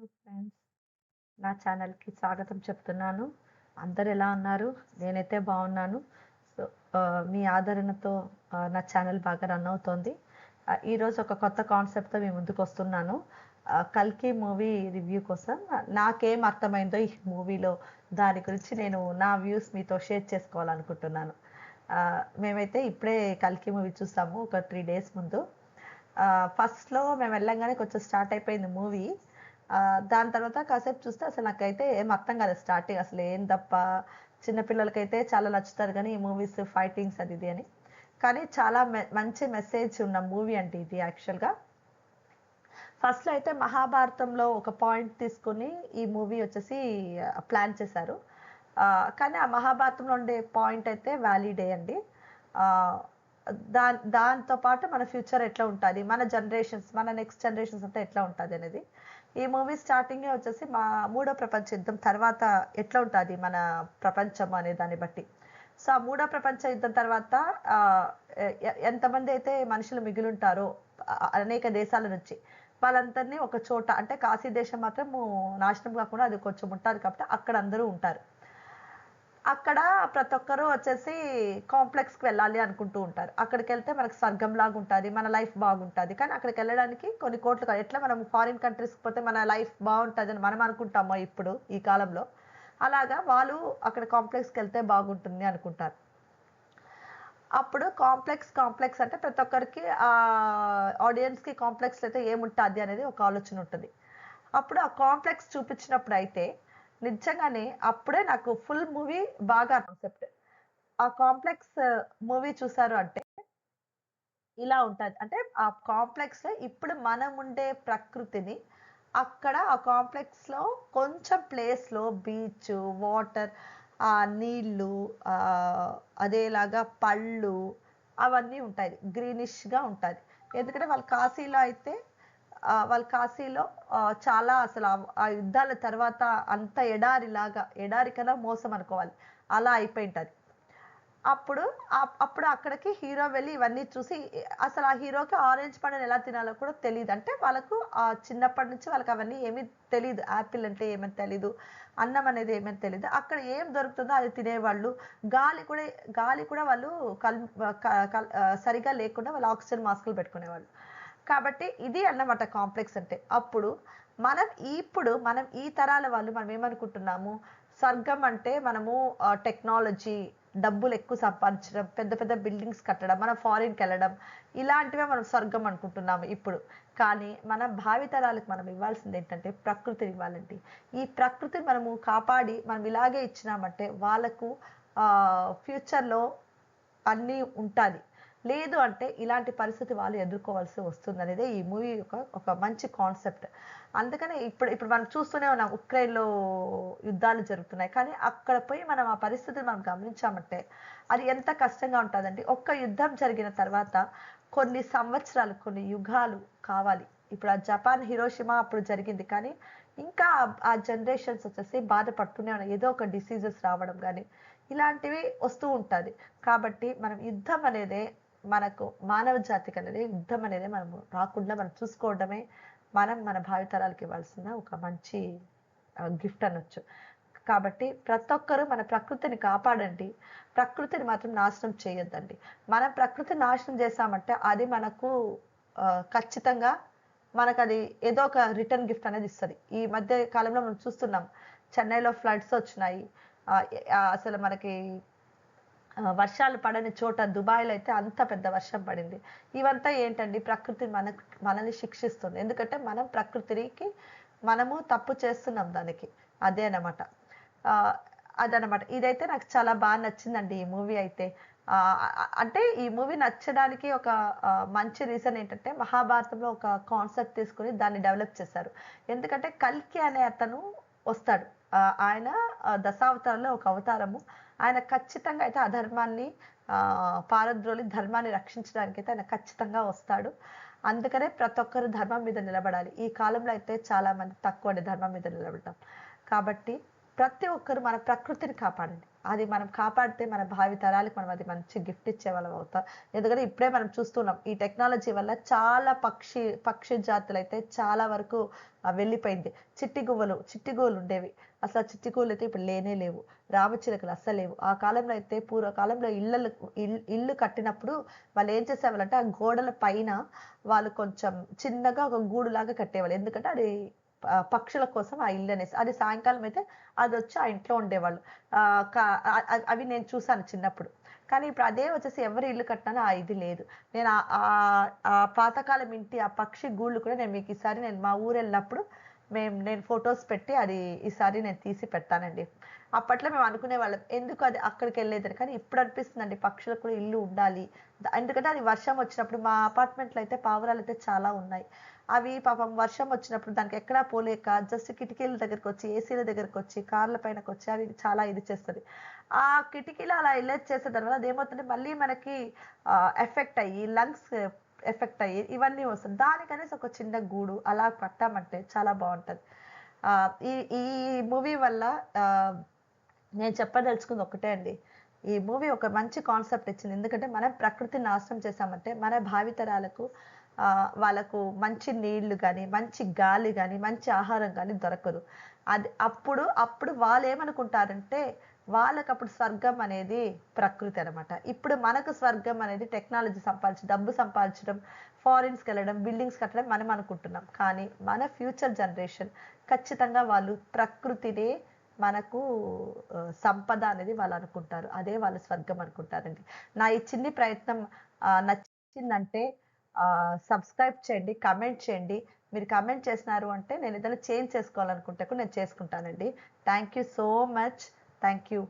Hello friends. నా ఛానల్కి స్వాగతం చెప్తున్నాను. అందరు ఎలా ఉన్నారు? నేనైతే బాగున్నాను. సో మీ ఆదరణతో నా ఛానల్ బాగా రన్ అవుతోంది. ఈరోజు ఒక కొత్త కాన్సెప్ట్తో మీ ముందుకు వస్తున్నాను. కల్కి మూవీ రివ్యూ కోసం. నాకేం అర్థమైందో ఈ మూవీలో దాని గురించి నేను నా వ్యూస్ మీతో షేర్ చేసుకోవాలనుకుంటున్నాను. మేమైతే ఇప్పుడే కల్కి మూవీ చూసాము ఒక త్రీ డేస్ ముందు. ఫస్ట్లో మేము వెళ్ళంగానే కొంచెం స్టార్ట్ అయిపోయింది మూవీ. దాని తర్వాత కాసేపు చూస్తే అసలు నాకైతే ఏం అర్థం కాలేదు స్టార్టింగ్ అసలు ఏం తప్ప. చిన్నపిల్లలకైతే చాలా నచ్చుతారు కానీ ఈ మూవీస్ ఫైటింగ్స్ అది ఇది అని. కానీ చాలా మె- మంచి మెసేజ్ ఉన్న మూవీ అంటే ఇది యాక్చువల్గా ఫస్ట్లో అయితే మహాభారతంలో ఒక పాయింట్ తీసుకుని ఈ మూవీ వచ్చేసి ప్లాన్ చేశారు. కానీ ఆ మహాభారతంలో ఉండే పాయింట్ అయితే వ్యాలిడే అండి. దా దాంతో పాటు మన ఫ్యూచర్ ఎట్లా ఉంటుంది? మన జనరేషన్స్ మన నెక్స్ట్ జనరేషన్స్ అంతా ఎట్లా ఉంటుంది అనేది. ఈ మూవీ స్టార్టింగ్ వచ్చేసి మా మూడో ప్రపంచ యుద్ధం తర్వాత ఎట్లా ఉంటుంది మన ప్రపంచం అనే దాన్ని బట్టి. సో ఆ మూడో ప్రపంచ యుద్ధం తర్వాత ఎంతమంది అయితే మనుషులు మిగిలింటారో అనేక దేశాల నుంచి వాళ్ళందరినీ ఒక చోట అంటే కాశీ దేశం మాత్రం నాశనం కాకుండా అది కొంచెం ఉంటుంది కాబట్టి అక్కడ అందరూ ఉంటారు. అక్కడ ప్రతి ఒక్కరూ వచ్చేసి కాంప్లెక్స్కి వెళ్ళాలి అనుకుంటూ ఉంటారు. అక్కడికి వెళ్తే మనకు స్వర్గం లాగా ఉంటుంది మన లైఫ్ బాగుంటుంది. కానీ అక్కడికి వెళ్ళడానికి కొన్ని కోట్లు కాదు ఎట్లా మనం ఫారిన్ కంట్రీస్కి పోతే మన లైఫ్ బాగుంటుంది అని మనం అనుకుంటామో ఇప్పుడు ఈ కాలంలో. అలాగా వాళ్ళు అక్కడ కాంప్లెక్స్కి వెళ్తే బాగుంటుంది అనుకుంటారు. అప్పుడు కాంప్లెక్స్ కాంప్లెక్స్ అంటే ప్రతి ఒక్కరికి ఆ ఆడియన్స్కి కాంప్లెక్స్ అయితే ఏముంటుంది అనేది ఒక ఆలోచన ఉంటుంది. అప్పుడు ఆ కాంప్లెక్స్ చూపించినప్పుడు అయితే నిజంగానే అప్పుడే నాకు ఫుల్ మూవీ బాగా కాన్సెప్ట్ ఆ కాంప్లెక్స్ మూవీ చూసారు అంటే ఇలా ఉంటుంది. అంటే ఆ కాంప్లెక్స్ ఇప్పుడు మనం ఉండే ప్రకృతిని అక్కడ ఆ కాంప్లెక్స్లో కొంచెం ప్లేస్లో బీచ్ వాటర్ ఆ నీళ్ళు అదేలాగా పళ్ళు అవన్నీ ఉంటాయి. గ్రీనిష్గా ఉంటుంది. ఎందుకంటే వాళ్ళు కాశీలో అయితే వాళ్ళు కాశీలో చాలా అసలు ఆ- యుద్ధాల తర్వాత అంత ఎడారిలాగా ఎడారి కన్నా మోసం అనుకోవాలి. అలా అయిపోయి ఉంటుంది అప్పుడు అప్పుడు అక్కడికి హీరో వెళ్ళి ఇవన్నీ చూసి అసలు ఆ హీరోకి ఆరెంజ్ పండుని ఎలా తినాలో కూడా తెలియదు అంటే వాళ్ళకు ఆ చిన్నప్పటి నుంచి వాళ్ళకి అవన్నీ ఏమీ తెలియదు యాపిల్ అంటే ఏమని తెలీదు. అన్నం అనేది ఏమని తెలియదు అక్కడ ఏం దొరుకుతుందో అది తినేవాళ్ళు. గాలి కూడా గాలి కూడా వాళ్ళు కల్ సరిగా లేకుండా వాళ్ళు ఆక్సిజన్ మాస్కులు పెట్టుకునేవాళ్ళు. కాబట్టి ఇది అన్నమాట కాంప్లెక్స్ అంటే. అప్పుడు మనం ఇప్పుడు మనం ఈ తరాల వాళ్ళు మనం ఏమనుకుంటున్నాము? స్వర్గం అంటే మనము టెక్నాలజీ డబ్బులు ఎక్కువ సంపాదించడం పెద్ద పెద్ద బిల్డింగ్స్ కట్టడం మనం ఫారిన్కి వెళ్ళడం ఇలాంటివే మనం స్వర్గం అనుకుంటున్నాము ఇప్పుడు. కానీ మన భావితరాలకు మనం ఇవ్వాల్సింది ఏంటంటే ప్రకృతిని ఇవ్వాలండి. ఈ ప్రకృతిని మనము కాపాడి మనం ఇలాగే ఇచ్చినామంటే వాళ్ళకు ఫ్యూచర్లో అన్నీ ఉంటుంది లేదు అంటే ఇలాంటి పరిస్థితి వాళ్ళు ఎదుర్కోవాల్సి వస్తుంది అనేది ఈ మూవీ యొక్క ఒక మంచి కాన్సెప్ట్. అందుకనే ఇప్పుడు ఇప్పుడు మనం చూస్తూనే ఉన్నాం ఉక్రెయిన్లో యుద్ధాలు జరుగుతున్నాయి. కానీ అక్కడ పోయి మనం ఆ పరిస్థితిని మనం గమనించామంటే అది ఎంత కష్టంగా ఉంటుందండి ఒక్క యుద్ధం జరిగిన తర్వాత కొన్ని సంవత్సరాలు కొన్ని యుగాలు కావాలి. ఇప్పుడు ఆ జపాన్ హిరోషిమా అప్పుడు జరిగింది. కానీ ఇంకా ఆ- జనరేషన్స్ వచ్చేసి బాధపడుతూనే ఉన్నాయి. ఏదో ఒక డిసీజెస్ రావడం కానీ ఇలాంటివి వస్తూ ఉంటుంది. కాబట్టి మనం యుద్ధం అనేది మనకు మానవ జాతికి అనేది యుద్ధం అనేది మనము రాకుండా మనం చూసుకోవడమే మనం మన భావితరాలకి ఇవ్వాల్సిన ఒక మంచి గిఫ్ట్ అనొచ్చు. కాబట్టి ప్రతి ఒక్కరూ మన ప్రకృతిని కాపాడండి. ప్రకృతిని మాత్రం నాశనం చేయొద్దండి. మనం ప్రకృతి నాశనం చేశామంటే అది మనకు ఖచ్చితంగా మనకు అది ఏదో ఒక రిటర్న్ గిఫ్ట్ అనేది ఇస్తుంది. ఈ మధ్య కాలంలో మనం చూస్తున్నాం చెన్నైలో ఫ్లడ్స్ వచ్చినాయి. అసలు మనకి వర్షాలు పడని చోట దుబాయ్లో అయితే అంత పెద్ద వర్షం పడింది. ఇవంతా ఏంటండి? ప్రకృతి మనకు మనల్ని శిక్షిస్తుంది. ఎందుకంటే మనం ప్రకృతికి మనము తప్పు చేస్తున్నాం దానికి. అదే అన్నమాట. అదనమాట ఇదైతే నాకు చాలా బాగా నచ్చిందండి ఈ మూవీ అయితే. అంటే ఈ మూవీ నచ్చడానికి ఒక మంచి రీజన్ ఏంటంటే మహాభారతంలో ఒక కాన్సెప్ట్ తీసుకుని దాన్ని డెవలప్ చేశారు. ఎందుకంటే కల్కి అనే అతను వస్తాడు. ఆయన దశావతారంలో ఒక అవతారము. ఆయన ఖచ్చితంగా అయితే అధర్మాన్ని ఆ, పారద్రోలి ధర్మాన్ని రక్షించడానికి అయితే ఆయన ఖచ్చితంగా వస్తాడు. అందుకనే ప్రతి ఒక్కరు ధర్మం మీద నిలబడాలి. ఈ కాలంలో అయితే చాలా మంది తక్కువ ధర్మం మీద నిలబడటం కాబట్టి ప్రతి ఒక్కరు మన ప్రకృతిని కాపాడండి. అది మనం కాపాడితే మన భావి తరాలకు మనం అది మంచి గిఫ్ట్ ఇచ్చే వాళ్ళం అవుతాం. ఎందుకంటే ఇప్పుడే మనం చూస్తున్నాం ఈ టెక్నాలజీ వల్ల చాలా పక్షి పక్షి జాతులు అయితే చాలా వరకు వెళ్ళిపోయింది. చిట్టి గువ్వలు చిట్టి గువ్వలు ఉండేవి. అసలు చిట్టి గువ్వలు అయితే ఇప్పుడు లేనే లేవు. రామచిలకలు అస్సలు లేవు. ఆ కాలంలో అయితే పూర్వకాలంలో ఇళ్ళలు ఇల్లు కట్టినప్పుడు వాళ్ళు ఏం చేసేవాళ్ళంటే ఆ గోడల పైన వాళ్ళు కొంచెం చిన్నగా ఒక గూడులాగా కట్టేవాళ్ళు. ఎందుకంటే అది పక్షుల కోసం ఆ ఇల్లు అనేసి. అది సాయంకాలం అయితే అది వచ్చి ఆ ఇంట్లో ఉండేవాళ్ళు. ఆ, కా- అవి నేను చూసాను చిన్నప్పుడు. కానీ ఇప్పుడు అదే వచ్చేసి ఎవరి ఇల్లు కట్టినా ఆ ఇది లేదు. నేను ఆ- ఆ పాతకాలం ఇంటి ఆ పక్షి గూళ్ళు కూడా నేను మీకు ఈసారి నేను మా ఊరు వెళ్ళినప్పుడు మేము నేను ఫొటోస్ పెట్టి అది ఈసారి నేను తీసి పెడతానండి. అప్పట్లో మేము అనుకునే వాళ్ళం ఎందుకు అది అక్కడికి వెళ్ళేదని కానీ ఇప్పుడు అనిపిస్తుందండి పక్షులకు కూడా ఇల్లు ఉండాలి. ఎందుకంటే అది వర్షం వచ్చినప్పుడు మా అపార్ట్మెంట్లో అయితే పావురాలు అయితే చాలా ఉన్నాయి. అవి పాపం వర్షం వచ్చినప్పుడు దానికి ఎక్కడా పోలేక జస్ట్ కిటికీల దగ్గరకు వచ్చి ఏసీల దగ్గరకు వచ్చి కార్ల పైనకి వచ్చి అవి చాలా ఇది చేస్తుంది. ఆ కిటికీలు అలా ఇల్లేజ్ చేసే దానివల్ల అదేమవుతుంది మళ్ళీ మనకి ఎఫెక్ట్ అయ్యి లంగ్స్ ఎఫెక్ట్ అయ్యి ఇవన్నీ వస్తుంది. దానికనేసి ఒక చిన్న గూడు అలా కట్టామంటే చాలా బాగుంటుంది. ఈ ఈ మూవీ వల్ల నేను చెప్పదలుచుకుంది ఒకటే అండి. ఈ మూవీ ఒక మంచి కాన్సెప్ట్ ఇచ్చింది. ఎందుకంటే మనం ప్రకృతి నాశనం చేశామంటే మన భావితరాలకు వాళ్ళకు మంచి నీళ్ళు కానీ మంచి గాలి కానీ మంచి ఆహారం కానీ దొరకదు. అది అప్పుడు అప్పుడు వాళ్ళు ఏమనుకుంటారంటే వాళ్ళకి అప్పుడు స్వర్గం అనేది ప్రకృతి అనమాట ఇప్పుడు మనకు స్వర్గం అనేది టెక్నాలజీ సంపాదించడం డబ్బు సంపాదించడం ఫారిన్స్కి వెళ్ళడం బిల్డింగ్స్ కట్టడం మనం అనుకుంటున్నాం. కానీ మన ఫ్యూచర్ జనరేషన్ ఖచ్చితంగా వాళ్ళు ప్రకృతినే మనకు సంపద అనేది వాళ్ళు అనుకుంటారు. అదే వాళ్ళు స్వర్గం అనుకుంటారండి. నా ఈ చిన్ని ప్రయత్నం నచ్చిందంటే సబ్స్క్రైబ్ చేయండి కమెంట్ చేయండి. మీరు కమెంట్ చేసినారు అంటే నేను ఏదైనా చేంజ్ చేసుకోవాలనుకుంటే కూడా నేను చేసుకుంటానండి. Thank you so much thank you